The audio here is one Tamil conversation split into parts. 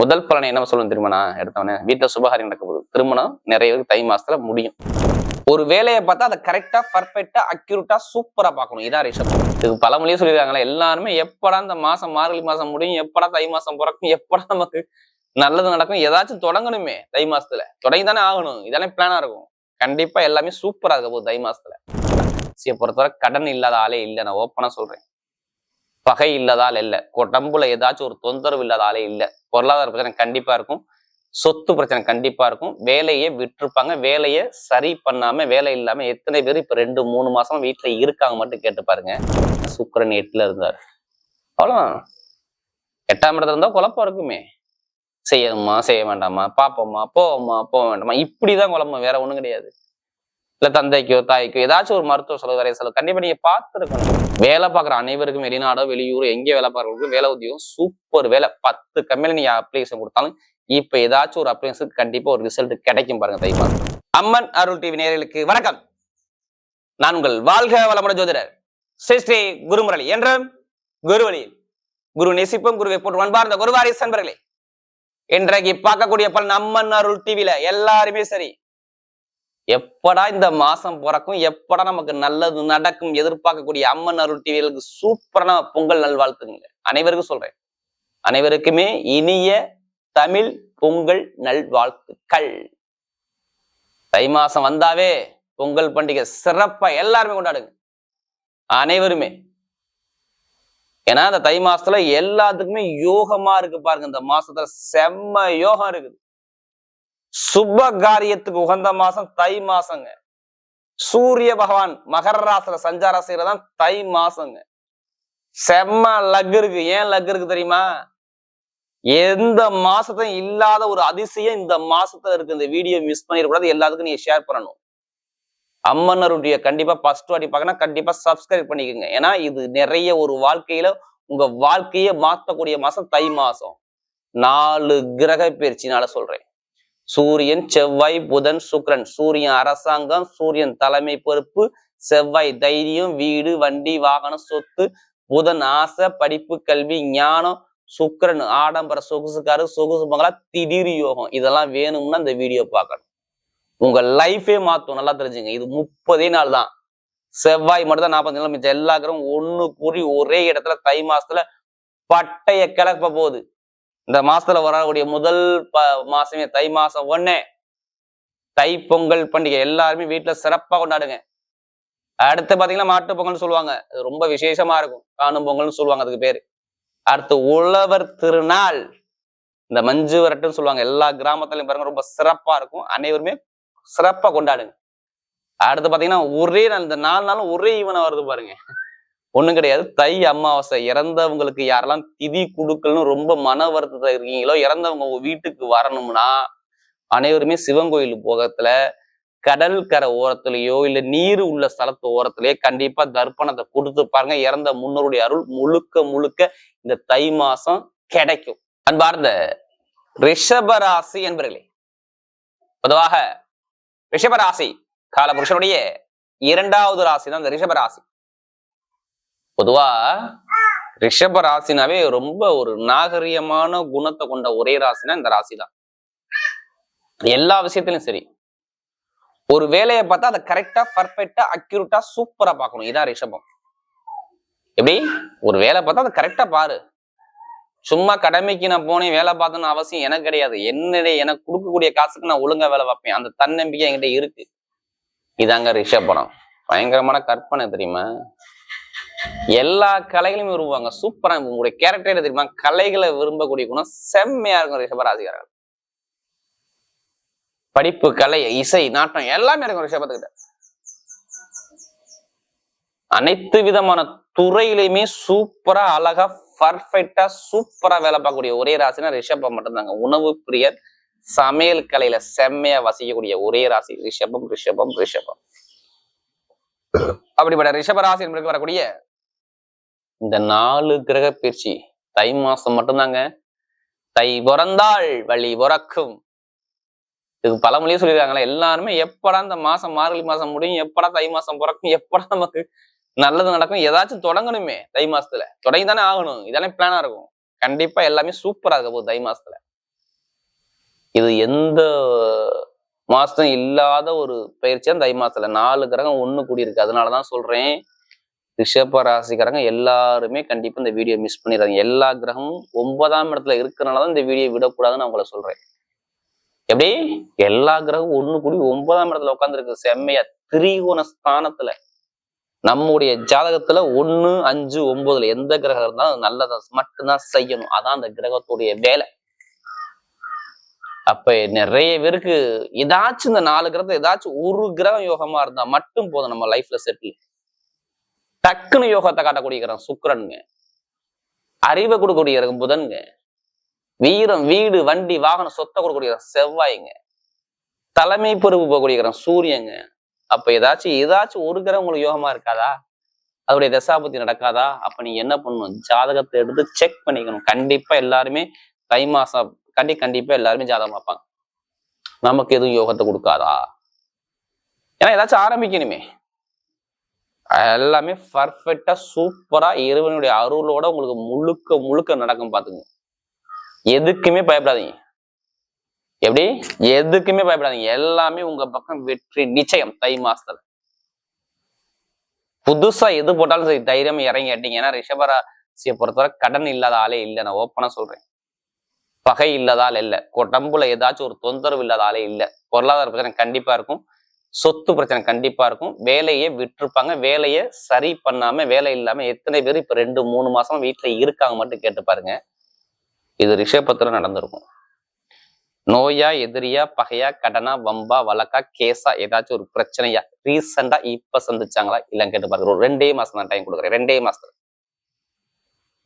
முதல் பலனை என்ன சொல்லணும் திருமணம் எடுத்தவனே வீட்டில் சுபகாரியம் நடக்க போகுது திருமணம் நிறைய பேருக்கு தை மாசத்துல முடியும். ஒரு வேலையை பார்த்தா அதை கரெக்டா பர்ஃபெக்டா அக்யூரட்டா சூப்பரா பார்க்கணும். இதான் ரிஷப் இதுக்கு பழமொழியே சொல்லியிருக்காங்களே எல்லாருமே எப்படா இந்த மாசம் மார்கழி மாசம் முடியும் எப்படா தை மாசம் பிறக்கும் எப்படா நமக்கு நல்லது நடக்கும் ஏதாச்சும் தொடங்கணுமே தை மாசத்துல. தொடங்கி தானே ஆகணும். இதானே பிளானா இருக்கும். கண்டிப்பா எல்லாமே சூப்பரா இருக்க போகுது தை மாசத்துல. சிய பொறுத்தவரை கடன் இல்லாத ஆளே இல்லை. நான் ஓப்பனா சொல்றேன். பகை இல்லாதால் இல்லை. உடம்புல ஏதாச்சும் ஒரு தொந்தரவு இல்லாத ஆளே இல்லை. பொருளாதார பிரச்சனை கண்டிப்பா இருக்கும். சொத்து பிரச்சனை கண்டிப்பா இருக்கும். வேலையை விட்டுருப்பாங்க. வேலையை சரி பண்ணாம வேலை இல்லாம எத்தனை பேர் இப்ப ரெண்டு மூணு மாசம் வீட்டுல இருக்காங்க மட்டும் கேட்டு பாருங்க. சுக்கரன் எட்டுல இருந்தார். அவ்வளவுதான். எட்டாம் இடத்துல இருந்தா குழப்பம் இருக்குமே. செய்யணுமா செய்ய வேண்டாமா பாப்போம்மா போவோமா போக வேண்டாமா? இப்படிதான் குழம்பு வேற ஒண்ணும் கிடையாது. இல்ல தந்தைக்கோ தாய்க்கோ ஏதாச்சும் ஒரு மருத்துவ செலவு வரைய செலவு கண்டிப்பா நீங்க பார்த்துருக்கணும். வேலை பார்க்குற அனைவருக்கும் வெளிநாடோ வெளியூர் எங்கே வேலை பார்க்கறவங்களுக்கும் வேலை உத்தியோகம் சூப்பர் வேலை. பத்து கம்பெனி நீங்க அப்ளிகேஷன் கொடுத்தாலும் இப்ப ஏதாச்சும் ஒரு அப்ளிகேஷனுக்கு கண்டிப்பா ஒரு ரிசல்ட் கிடைக்கும் பாருங்க தை அம்மன் அருள் டிவி நேயர்களுக்கு வணக்கம். நான் உங்கள் வாழ்க வளமுட ஜோதிடர் ஸ்ரீ ஸ்ரீ குருமுரளி என்றும் குருவழியில் குரு நெசிப்பும் குருவை போட்டு அன்பார்ந்த குருவாரி சன்பர்களே இன்றைக்கு பார்க்கக்கூடிய பல அம்மன் அருள் டிவில எல்லாருமே சரி. எப்படா இந்த மாசம் பிறக்கும்? எப்படா நமக்கு நல்லது நடக்கும்? எதிர்பார்க்கக்கூடிய அம்மன் அருள் டிவிகளுக்கு சூப்பரான பொங்கல் நல்வாழ்த்துங்க அனைவருக்கும் சொல்றேன். அனைவருக்குமே இனிய தமிழ் பொங்கல் நல்வாழ்த்துக்கள். தை மாசம் வந்தாவே பொங்கல் பண்டிகை சிறப்பா எல்லாருமே கொண்டாடுங்க. அனைவருமே. ஏன்னா இந்த தை மாசத்துல எல்லாத்துக்குமே யோகமா இருக்கு பாருங்க. இந்த மாசத்துல செம்ம யோகம் இருக்குது. சுப காரியத்துக்கு உகந்த மாசம் தை மாசங்க. சூரிய பகவான் மகர ராசில சஞ்சாரம் செய்யறதான் தை மாசங்க. செம்ம லக் இருக்கு. ஏன் லக் இருக்கு தெரியுமா? எந்த மாசத்தையும் இல்லாத ஒரு அதிசயம் இந்த மாசத்துல இருக்கு. இந்த வீடியோ மிஸ் பண்ணிடக்கூடாது. எல்லாத்துக்கும் நீங்க ஷேர் பண்ணணும். அம்மனருடைய கண்டிப்பா ஃபர்ஸ்ட் வாட்டி பார்க்கணும் கண்டிப்பா சப்ஸ்கிரைப் பண்ணிக்கோங்க. ஏன்னா இது நிறைய ஒரு வாழ்க்கையில உங்க வாழ்க்கையை மாத்தக்கூடிய மாசம் தை மாசம். நாலு கிரக பயிற்சினால சொல்றேன். சூரியன் செவ்வாய் புதன் சுக்ரன். சூரியன் அரசாங்கம் சூரியன் தலைமை பொறுப்பு செவ்வாய் தைரியம் வீடு வண்டி வாகனம் சொத்து புதன் ஆசை படிப்பு கல்வி ஞானம் சுக்கிரன் ஆடம்பர சொகுசுக்காரு சொகுசு மங்களா திடீர் யோகம். இதெல்லாம் வேணும்னா இந்த வீடியோ பார்க்கணும். உங்க லைஃபே மாத்தும். நல்லா தெரிஞ்சுங்க. இது முப்பதே நாள் தான். செவ்வாய் மட்டும் தான் நாற்பது நாள் மிச்சம். எல்லா கிரகம் ஒண்ணு கூறி ஒரே இடத்துல தை மாசத்துல பட்டைய கிளப்ப போகுது. இந்த மாசத்துல வரக்கூடிய முதல் ப மாசமே தை மாசம் ஒன்னே தை பொங்கல் பண்டிகை எல்லாருமே வீட்டுல சிறப்பா கொண்டாடுங்க. அடுத்து பாத்தீங்கன்னா மாட்டு பொங்கல்னு சொல்லுவாங்க. அது ரொம்ப விசேஷமா இருக்கும். காணும் பொங்கல்னு சொல்லுவாங்க அதுக்கு பேரு. அடுத்து உழவர் திருநாள். இந்த மஞ்சு வரட்டுன்னு சொல்லுவாங்க. எல்லா கிராமத்துலயும் பாருங்க ரொம்ப சிறப்பா இருக்கும். அனைவருமே சிறப்பா கொண்டாடுங்க. அடுத்து பாத்தீங்கன்னா ஒரே நாள் இந்த நாலு நாளும் ஒரே ஈவனா வருது பாருங்க. ஒண்ணும் கிடையாது. தை அமாவாசை. இறந்தவங்களுக்கு யாரெல்லாம் திதி குடுக்கல்னு ரொம்ப மன வருத்தத்தை இருக்கீங்களோ இறந்தவங்க உங்க வீட்டுக்கு வரணும்னா அனைவருமே சிவன் கோயில் போகத்துல கடல் கரை ஓரத்துலயோ இல்ல நீர் உள்ள ஸ்தலத்து ஓரத்திலேயே கண்டிப்பா தர்ப்பணத்தை கொடுத்து பாருங்க. இறந்த முன்னோருடைய அருள் முழுக்க முழுக்க இந்த தை மாசம் கிடைக்கும். அன்பார்ந்த ரிஷபராசி என்பர்களே பொதுவாக ரிஷபராசி காலபுருஷனுடைய இரண்டாவது ராசி தான் இந்த ரிஷபராசி பொதுவா ரிஷப ராசினாவே ரொம்ப ஒரு நாகரிகமான குணத்தை கொண்ட ஒரே ராசினா இந்த ராசி தான் எல்லா விஷயத்திலும் சரி. ஒரு வேலையை பார்த்தா அதை கரெக்டா பர்ஃபெக்டா அக்யூரட்டா சூப்பரா பார்க்கணும். இதான் ரிஷபம். எப்படி? ஒரு வேலை பார்த்தா அதை கரெக்டா பாரு. சும்மா கடமைக்கு நான் போனேன் வேலை பார்த்தோன்னு அவசியம் எனக்கு கிடையாது. என்னுடைய எனக்கு கொடுக்கக்கூடிய காசுக்கு நான் ஒழுங்கா வேலை பார்ப்பேன். அந்த தன்னம்பிக்கை என்கிட்ட இருக்கு. இதாங்க ரிஷபம். பயங்கரமான கற்பனை தெரியுமா? எல்லா கலைகளையும் விரும்புவாங்க. சூப்பரா உங்களுடைய கேரக்டர் தெரியுமா? கலைகளை விரும்பக்கூடிய குணம் செம்மையா இருக்கும் ரிஷபராசிகாரர்கள் படிப்பு கலை இசை நாட்டம் எல்லாமே இருக்கும் ரிஷபத்துக்கிட்ட. அனைத்து விதமான துறையிலையுமே சூப்பரா அழகா பர்ஃபெக்டா சூப்பரா வேலை பார்க்கக்கூடிய ஒரே ராசினா ரிஷபம் மட்டும்தாங்க. உணவு பிரியர் சமையல் கலையில செம்மையா வசிக்கக்கூடிய ஒரே ராசி. ரிஷபம் ரிஷபம் ரிஷபம். அப்படிப்பட்ட ரிஷப ராசி என்பதற்கு வரக்கூடிய இந்த நாலு கிரக பயிற்சி தை மாசம் மட்டும்தாங்க. தை பிறந்தாள் வழி பிறக்கும். இதுக்கு பழமொழியே சொல்லியிருக்காங்களே எல்லாருமே எப்படா இந்த மாசம் மார்கழி மாசம் முடியும் எப்படா தை மாசம் பிறக்கும் எப்படா நமக்கு நல்லது நடக்கும் ஏதாச்சும் தொடங்கணுமே தை மாசத்துல. தொடங்கி தானே ஆகணும் இதெல்லாம் பிளானா இருக்கும். கண்டிப்பா எல்லாமே சூப்பரா இருக்க போகுது தை மாசத்துல. இது எந்த மாசம் இல்லாத ஒரு பயிற்சியா தை மாசத்துல. நாலு கிரகம் ஒண்ணு கூடி இருக்கு அதனாலதான் சொல்றேன். ரிஷப ராசிக்காரங்க எல்லாருமே கண்டிப்பா இந்த வீடியோ மிஸ் பண்ணிடுறாங்க எல்லா கிரகமும் ஒன்பதாம் இடத்துல இருக்கிறனாலதான் இந்த வீடியோ விடக்கூடாதுன்னு நான் உங்களை சொல்றேன். எப்படி? எல்லா கிரகமும் ஒண்ணு கூடி ஒன்பதாம் இடத்துல உட்காந்துருக்கு செம்மையா திரிகோண ஸ்தானத்துல. நம்முடைய ஜாதகத்துல ஒன்று அஞ்சு ஒன்பதுல எந்த கிரகம் இருந்தாலும் அது நல்லதை மட்டும்தான் செய்யணும். அதான் அந்த கிரகத்துடைய வேலை. அப்ப நிறைய பேருக்கு ஏதாச்சும் இந்த நாலு கிரகத்தை ஏதாச்சும் ஒரு கிரகம் யோகமா இருந்தா மட்டும் போதும் நம்ம லைஃப்ல செட்டில் டக்குன்னு யோகத்தை காட்டக்கூடிய சுக்கரனுங்க சுக்கிரனுங்க. அறிவை கொடுக்கக்கூடிய புதனுங்க. வீரம் வீடு வண்டி வாகனம் சொத்தை கொடுக்கக்கூடிய செவ்வாய்ங்க. தலைமை பொறுப்பு போகக்கூடிய சூரியங்க. அப்ப ஏதாச்சும் ஏதாச்சும் ஒரு கிரகம் உங்களுக்கு யோகமா இருக்காதா? அதோடைய தசாபத்தி நடக்காதா? அப்ப நீங்க என்ன பண்ணணும்? ஜாதகத்தை எடுத்து செக் பண்ணிக்கணும். கண்டிப்பா எல்லாருமே தை மாசம் கண்டி கண்டிப்பா எல்லாருமே ஜாதகம் பார்ப்பாங்க. நமக்கு எதுவும் யோகத்தை கொடுக்காதா? ஏன்னா ஏதாச்சும் ஆரம்பிக்கணுமே. எல்லாமே பர்ஃபெக்டாக சூப்பரா இறைவனுடைய அருளோட உங்களுக்கு முழுக்க முழுக்க நடக்கும் பார்த்துங்க. எதுக்குமே பயப்படாதீங்க. எப்படி? எதுக்குமே பயப்படாதீங்க. எல்லாமே உங்க பக்கம் வெற்றி நிச்சயம் தை மாசத்துல. புதுசா எது போட்டாலும் சரி தைரியம் இறங்கி அட்டிங்க ஏன்னா ரிஷபராசியை பொறுத்தவரை கடன் இல்லாத ஆளே இல்லை. நான் ஓப்பனா சொல்றேன். பகை இல்லாத ஆள் இல்லை. உடம்புல ஏதாச்சும் ஒரு தொந்தரவு இல்லாத ஆளே இல்லை. பொருளாதார பிரச்சனை கண்டிப்பா இருக்கும். சொத்து பிரச்சனை கண்டிப்பா இருக்கும். வேலையை விட்டுருப்பாங்க. வேலையை சரி பண்ணாம வேலை இல்லாம எத்தனை பேர் இப்ப ரெண்டு மூணு மாசம் வீட்டுல இருக்காங்க மட்டும் கேட்டு பாருங்க. இது ரிஷபத்துல நடந்திருக்கும். நோயா எதிரியா பகையா கடனா வம்பா வழக்கா கேஸா ஏதாச்சும் ஒரு பிரச்சனையா ரீசெண்டா இப்ப சந்திச்சாங்களா இல்லைன்னு கேட்டு பாருங்க. ஒரு ரெண்டே மாசம் தான் டைம் கொடுக்குறேன். ரெண்டே மாசத்துல.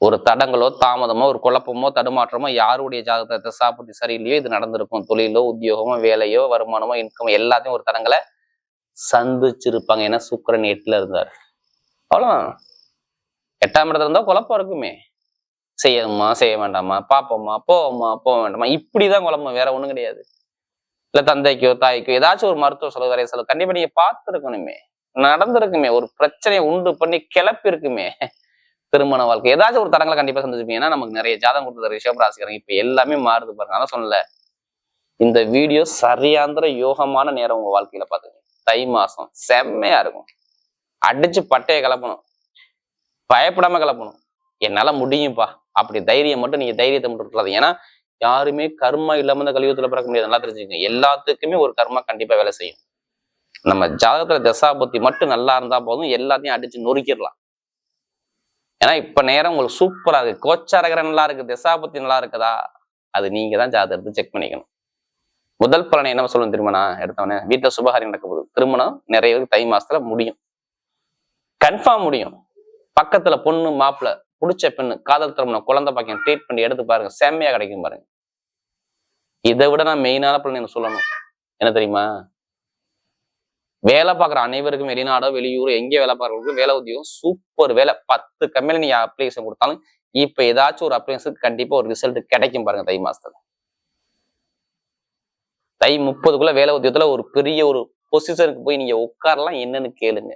ஒரு தடங்களோ தாமதமோ ஒரு குழப்பமோ தடுமாற்றமோ யாருடைய ஜாதகத்தை சாப்பிட்டு சரியில்லையோ இது நடந்திருக்கும். தொழிலோ உத்தியோகமோ வேலையோ வருமானமோ இன்கம் எல்லாத்தையும் ஒரு தடங்களை சந்திச்சிருப்பாங்க. ஏன்னா சுக்கரன் எட்டுல இருந்தார். அவ்வளோ எட்டாம் இடத்துல இருந்தா குழப்பம் இருக்குமே. செய்யணுமா செய்ய வேண்டாமா பாப்போமா போவோமா போக வேண்டாமா? இப்படிதான் குழம்பு வேற ஒண்ணும் கிடையாது. இல்லை தந்தைக்கோ தாய்க்கோ ஏதாச்சும் ஒரு மருத்துவ செலவு வரைய செலவு கண்டிப்பா நீங்க பார்த்துருக்கணுமே. நடந்திருக்குமே. ஒரு பிரச்சனையை உண்டு பண்ணி கிளப்பி இருக்குமே திருமண வாழ்க்கை. ஏதாச்சும் ஒரு தடங்களை கண்டிப்பா சந்திச்சுப்பீங்க ஏன்னா நமக்கு நிறைய ஜாதகம் கொடுத்துருக்க ரிஷப் ராசிக்காரங்க இப்போ எல்லாமே மாறுது பாருங்க. அதான் சொல்லல. இந்த வீடியோ சரியாந்திர யோகமான நேரம் உங்க வாழ்க்கையில பாத்துங்க தை மாசம். செம்மையா இருக்கும். அடிச்சு பட்டையை கிளப்பணும். பயப்படாம கிளப்பணும். என்னால முடியும்ப்பா அப்படி தைரியம் மட்டும் நீங்க தைரியத்தை மட்டும் இருக்காது ஏன்னா யாருமே கர்மா இல்லாம இந்த கலியுகத்துல பிறக்க முடியாது. நல்லா தெரிஞ்சுக்கங்க. எல்லாத்துக்குமே ஒரு கர்மா கண்டிப்பா வேலை செய்யும். நம்ம ஜாதகத்துல தசாபத்தி மட்டும் நல்லா இருந்தா போதும். எல்லாத்தையும் அடிச்சு நொறுக்கிடலாம். ஏன்னா இப்ப நேரம் உங்களுக்கு சூப்பரா இருக்கு. கோச்சாரகரம் நல்லா இருக்கு. தசாபத்தி நல்லா இருக்குதா? அது நீங்க தான் ஜாதகத்தை செக் பண்ணிக்கணும். முதல் பலனை என்ன சொல்லணும் திருமணம் எடுத்தவனே வீட்டில் சுபகாரியம் நடக்க போகுது திருமணம் நிறைய பேருக்கு தை மாசத்துல முடியும். கன்ஃபார்ம் முடியும். பக்கத்துல பொண்ணு மாப்பிள்ள பிடிச்ச பெண்ணு காதல் திருமணம் குழந்தை பாக்கியம் ட்ரீட் பண்ணி எடுத்து பாருங்க. செம்மையா கிடைக்கும் பாருங்க. இதை விட நான் மெயினான பலன் என்ன சொல்லணும். என்ன தெரியுமா? வேலை பார்க்குற அனைவருக்கும் வெளிநாடோ வெளியூர் எங்கே வேலை பார்க்கறவங்களுக்கும் வேலை உத்தியோகம் சூப்பர் வேலை. பத்து கம்பெனி நீ அப்ளிகேஷன் கொடுத்தாலும் இப்ப ஏதாச்சும் ஒரு அப்ளிகேஷனுக்கு கண்டிப்பா ஒரு ரிசல்ட் கிடைக்கும் பாருங்க தை மாசத்துல. தை முப்பதுக்குள்ள வேலை உத்தியத்துல ஒரு பெரிய ஒரு பொசிஷனுக்கு போய் நீங்க உட்காரலாம் என்னன்னு கேளுங்க.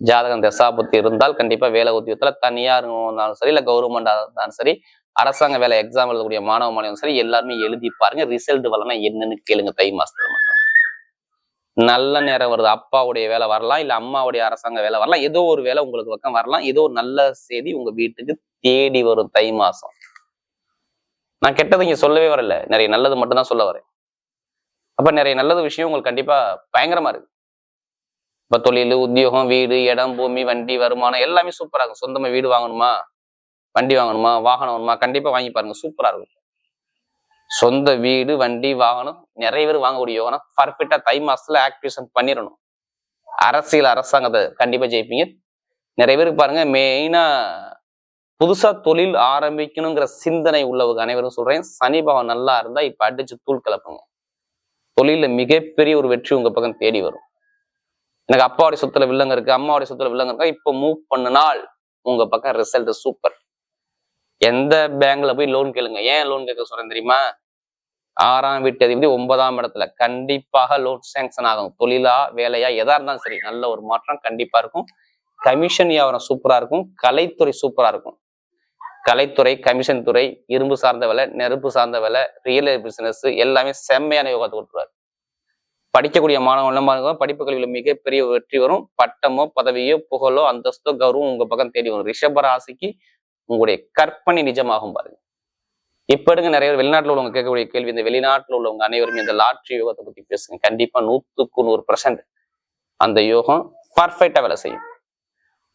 ஜாதகம் தசாபத்தி இருந்தால் கண்டிப்பா வேலை உத்தியோகத்துல தனியார் இருந்தாலும் சரி இல்ல கவர்மெண்டா இருந்தாலும் சரி அரசாங்க வேலை எக்ஸாம் எழுதக்கூடிய மாணவ மாணவன் சரி எல்லாருமே எழுதி பாருங்க ரிசல்ட் வரலாம் என்னன்னு கேளுங்க தை மாசத்துல மட்டும். நல்ல நேரம் வருது அப்பாவுடைய வேலை வரலாம் இல்ல அம்மாவுடைய அரசாங்க வேலை வரலாம் ஏதோ ஒரு வேலை உங்களுக்கு பக்கம் வரலாம் ஏதோ ஒரு நல்ல செய்தி உங்க வீட்டுக்கு தேடி வரும் தை மாசம். நான் கெட்டது இங்கே சொல்லவே வரல. நிறைய நல்லது மட்டும் தான் சொல்ல வரேன். அப்போ நிறைய நல்லது விஷயம் உங்களுக்கு கண்டிப்பா பயங்கரமா இருக்கு. இப்போ தொழில் உத்தியோகம் வீடு இடம் பூமி வண்டி வருமானம் எல்லாமே சூப்பரா இருக்கும். சொந்தமா வீடு வாங்கணுமா? வண்டி வாங்கணுமா? வாகனம் வாங்கணுமா? கண்டிப்பா வாங்கி பாருங்க. சூப்பரா இருக்கும். சொந்த வீடு வண்டி வாகனம் நிறைய பேர் வாங்கக்கூடிய யோகம் பர்ஃபெக்டாக தை மாசத்துல ஆக்டிவேஷன் பண்ணிடணும் அரசியல் அரசாங்கத்தை கண்டிப்பா ஜெயிப்பீங்க. நிறைய பேருக்கு பாருங்க மெயினா புதுசா தொழில் ஆரம்பிக்கணுங்கிற சிந்தனை உள்ளவங்க அனைவரும் சொல்றேன். சனி பவன் நல்லா இருந்தால் இப்போ அடிச்சு தூள் கலப்புங்க. தொழில மிகப்பெரிய ஒரு வெற்றி உங்க பக்கம் தேடி வரும். எனக்கு அப்பாவுடைய சொத்துல வில்லங்க இருக்கு. அம்மாவுடைய சொத்துல வில்லங்க இருக்கா? இப்போ மூவ் பண்ணினால் உங்க பக்கம் ரிசல்ட் சூப்பர் எந்த பேங்க்ல போய் லோன் கேளுங்க. ஏன் லோன் கேட்க சொல்றேன் தெரியுமா? ஆறாம் வீட்டு அதிபதி ஒன்பதாம் இடத்துல கண்டிப்பாக லோன் சேங்ஷன் ஆகும். தொழிலா வேலையா எதா இருந்தாலும் சரி நல்ல ஒரு மாற்றம் கண்டிப்பா இருக்கும். கமிஷன் வியாபாரம் சூப்பரா இருக்கும். கலைத்துறை சூப்பரா இருக்கும். கலைத்துறை கமிஷன் துறை இரும்பு சார்ந்த வேலை நெருப்பு சார்ந்த வேலை ரியல் பிசினஸ் எல்லாமே செம்மையான யோகத்தை கொடுத்துருவார். படிக்கக்கூடிய மாணவர்கள் பாருங்க படிப்பு கல்வியில் மிகப்பெரிய வெற்றி வரும். பட்டமோ பதவியோ புகழோ அந்தஸ்தோ கௌரவம் உங்க பக்கம் தேடி வரும். ரிஷப ராசிக்கு உங்களுடைய கற்பனை நிஜமாகும் பாருங்க. இப்ப எடுங்க நிறைய பேர் வெளிநாட்டுல உள்ளவங்க கேட்கக்கூடிய கேள்வி இந்த வெளிநாட்டுல உள்ளவங்க அனைவரும் இந்த லாட்ரி யோகத்தை பத்தி பேசுங்க. கண்டிப்பா நூத்துக்கு நூறு பர்சன்ட் அந்த யோகம் பர்ஃபெக்டா வேலை செய்யும்.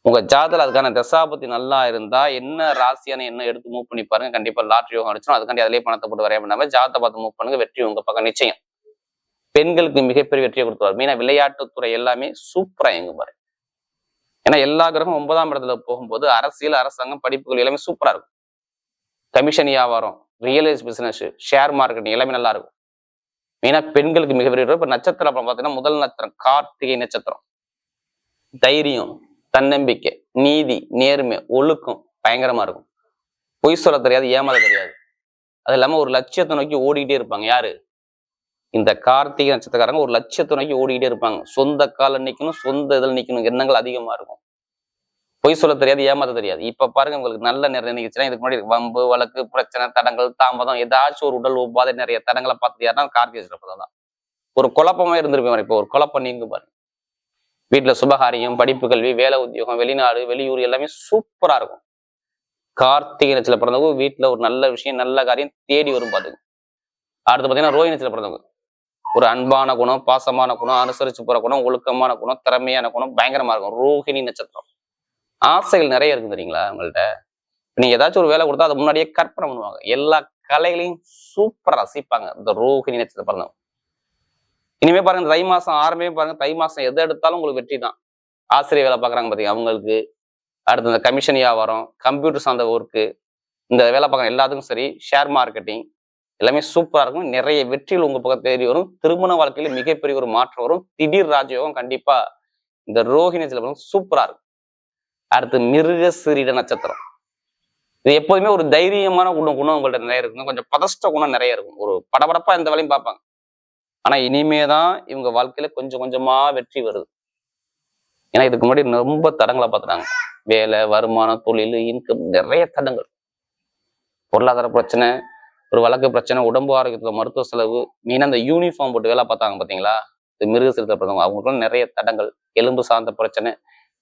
உங்க ஜாதல அதுக்கான தசாபத்தி நல்லா இருந்தா என்ன ராசியான என்ன எடுத்து மூவ் பண்ணி பாருங்க. கண்டிப்பா லாட்ரி யோகம் அடிச்சிடும் அதுக்காண்டி அதிலே பணத்தை போட்டு வரைய பண்ணாம ஜாதத்தை பார்த்து மூவ் பண்ணுங்க. வெற்றி உங்க பக்கம் நிச்சயம். பெண்களுக்கு மிகப்பெரிய வெற்றியை கொடுத்துருவார் மீனா விளையாட்டுத்துறை எல்லாமே சூப்பரா எங்க பாரு. ஏன்னா எல்லா கிரகம் ஒன்பதாம் இடத்துல போகும்போது அரசியல் அரசாங்கம் படிப்புகள் எல்லாமே சூப்பரா இருக்கும். கமிஷன் வியாபாரம் real estate business share marketing எல்லாமே நல்லா இருக்கும். மெயினா பெண்களுக்கு மிகப்பெரிய இப்போ நட்சத்திரம் அப்புறம் பாத்தீங்கன்னா முதல் நட்சத்திரம் கார்த்திகை நட்சத்திரம். தைரியம். தன்னம்பிக்கை நீதி நேர்மை ஒழுக்கம் பயங்கரமா இருக்கும். பொய் சொல்ல தெரியாது ஏமாற தெரியாது. அது இல்லாம ஒரு லட்சியத்தை நோக்கி ஓடிக்கிட்டே இருப்பாங்க. யாரு? இந்த கார்த்திகை நட்சத்திரக்காரங்க ஒரு லட்சியத்தை நோக்கி ஓடிக்கிட்டே இருப்பாங்க. சொந்த கால நிக்கணும் சொந்த இதில் நிக்கணும். எண்ணங்கள் அதிகமா இருக்கும். பொய் சொல்ல தெரியாது ஏமாத்த தெரியாது. இப்ப பாருங்க உங்களுக்கு நல்ல நேரம் நிகழ்ச்சினா இதுக்கு முன்னாடி வம்பு வழக்கு பிரச்சனை தடங்கள் தாமதம் ஏதாச்சும் ஒரு உடல் உபாதை நிறைய தடங்களை பார்த்து யாருன்னா கார்த்திகை நட்சத்திரம் தான் ஒரு குழப்பமா இருந்திருப்பேன் இப்போ ஒரு குழப்பம் நீங்க பாருங்க. வீட்டுல சுபகாரியம் படிப்பு கல்வி வேலை உத்தியோகம் வெளிநாடு வெளியூர் எல்லாமே சூப்பரா இருக்கும். கார்த்திகை நட்சத்திர பிறந்தவங்க வீட்டுல ஒரு நல்ல விஷயம் நல்ல காரியம் தேடி வரும் பாத்துங்க அடுத்து பாத்தீங்கன்னா ரோஹி நட்சத்திர பிறந்தவங்க. ஒரு அன்பான குணம் பாசமான குணம் அனுசரிச்சு போற குணம் ஒழுக்கமான குணம் திறமையான குணம் பயங்கரமா இருக்கும். ரோஹிணி நட்சத்திரம். ஆசைகள் நிறைய இருக்கு தெரியுங்களா உங்கள்ட்ட? நீங்க ஏதாச்சும் ஒரு வேலை கொடுத்தா அதை முன்னாடியே கற்பனை பண்ணுவாங்க. எல்லா கலைகளையும் சூப்பரா ரசிப்பாங்க. இந்த ரோஹிணி நட்சத்திரம் பிறந்தவங்க. இனிமே பாருங்க தை மாசம் ஆரம்பமே பாருங்க தை மாசம் எதை எடுத்தாலும் உங்களுக்கு வெற்றி தான். ஆசிரியர் வேலை பார்க்குறாங்க பார்த்தீங்க அவங்களுக்கு. அடுத்து இந்த கமிஷன் வியாபாரம் கம்ப்யூட்டர் சார்ந்த ஒர்க்கு இந்த வேலை பார்க்குற எல்லாத்துக்கும் சரி ஷேர் மார்க்கெட்டிங் எல்லாமே சூப்பரா இருக்கும். நிறைய வெற்றிகள் உங்க பக்கம் தேடி வரும். திருமண வாழ்க்கையில மிகப்பெரிய ஒரு மாற்றம் வரும். திடீர் ராஜயோகம் கண்டிப்பா இந்த ரோஹிணி நட்சத்திரம் சூப்பரா இருக்கும். அடுத்து மிருக சிறீட நட்சத்திரம். இது எப்போதுமே ஒரு தைரியமான குணம் குணம் உங்கள்கிட்ட நிறைய இருக்கும் கொஞ்சம் பதஷ்ட குணம் நிறைய இருக்கும். ஒரு படபடப்பா எந்த வேலையும் பார்ப்பாங்க. ஆனா இனிமே தான் இவங்க வாழ்க்கையில கொஞ்சம் கொஞ்சமா வெற்றி வருது. ஏன்னா இதுக்கு முன்னாடி ரொம்ப தடங்களை பார்த்துட்டாங்க வேலை வருமானம் தொழில் இன்கம் நிறைய தடங்கள். பொருளாதார பிரச்சனை ஒரு வழக்கு பிரச்சனை உடம்பு ஆரோக்கியத்துல மருத்துவ செலவு மெயினா அந்த யூனிஃபார்ம் போட்டு வேலை பார்த்தாங்க பாத்தீங்களா? இந்த மிருக சிறுத்தை அவங்களுக்குலாம் நிறைய தடங்கள். எலும்பு சார்ந்த பிரச்சனை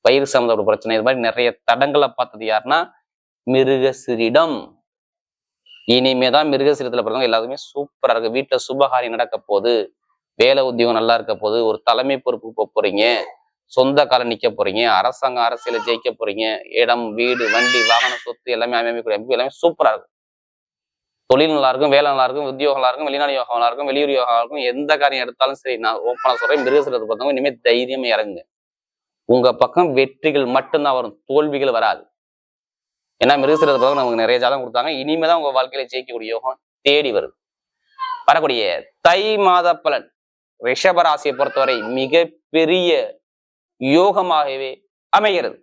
பயிர் சார்ந்த ஒரு பிரச்சனை இது மாதிரி நிறைய தடங்களை பார்த்தது யாருன்னா மிருக சிறிடம் இனிமே தான் மிருகசீரத்தில் பிறந்தவங்க எல்லாருமே சூப்பரா இருக்கு. வீட்டில் சுபகாரியம் நடக்க போகுது. வேலை உத்தியோகம் நல்லா இருக்க போகுது. ஒரு தலைமை பொறுப்பு போக போறீங்க. சொந்த கால நிக்க போறீங்க. அரசாங்கம் அரசியல ஜெயிக்க போறீங்க. இடம் வீடு வண்டி வாகன சொத்து எல்லாமே அமைக்கக்கூடிய அமைப்பு எல்லாமே சூப்பரா இருக்கும். தொழில் நல்லா இருக்கும் வேலை நல்லா இருக்கும் உத்தியோகம் நல்லா இருக்கும் வெளிநாடு யோகம் நல்லா இருக்கும் வெளியூர் யோகம் இருக்கும். எந்த காரியம் எடுத்தாலும் சரி நான் ஓப்பனாக சொல்றேன். மிருகசீரத்தை பார்த்தவங்க இனிமே தைரியமே இறங்குங்க. உங்க பக்கம் வெற்றிகள் மட்டும்தான் வரும். தோல்விகள் வராது. ஏன்னா மிருகசிரத்தை பிறகு நமக்கு நிறைய ஜாதகம் கொடுத்தாங்க. இனிமே தான் உங்க வாழ்க்கையில ஜெயிக்கக்கூடிய யோகம் தேடி வருது. வரக்கூடிய தை மாத பலன் ரிஷபராசியை பொறுத்தவரை மிகப்பெரிய யோகமாகவே அமைகிறது.